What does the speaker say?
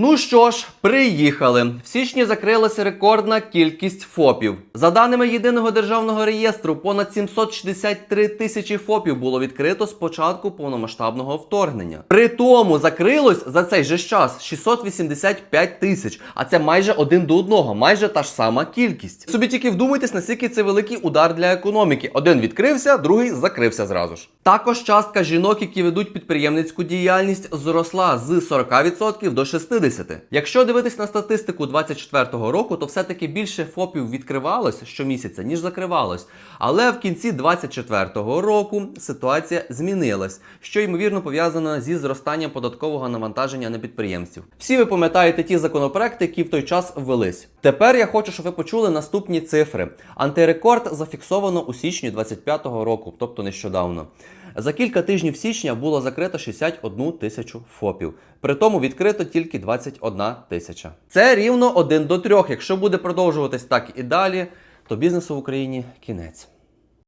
Ну що ж, приїхали. В січні закрилася рекордна кількість ФОПів. За даними єдиного державного реєстру, понад 763 тисячі ФОПів було відкрито з початку повномасштабного вторгнення. При тому закрилось за цей же час 685 тисяч, а це майже один до одного, майже та ж сама кількість. Собі тільки вдумайтесь, наскільки це великий удар для економіки. Один відкрився, другий закрився зразу ж. Також частка жінок, які ведуть підприємницьку діяльність, зросла з 40% до 60%. Якщо дивитись на статистику 2024 року, то все-таки більше ФОПів відкривалось щомісяця, ніж закривалось. Але в кінці 2024 року ситуація змінилась, що ймовірно пов'язано зі зростанням податкового навантаження на підприємців. Всі ви пам'ятаєте ті законопроекти, які в той час ввелись. Тепер я хочу, щоб ви почули наступні цифри. Антирекорд зафіксовано у січні 2025 року, тобто нещодавно. За кілька тижнів січня було закрито 61 тисячу ФОПів. При тому відкрито тільки 21 тисяча. Це рівно 1 до 3. Якщо буде продовжуватись так і далі, то бізнесу в Україні кінець.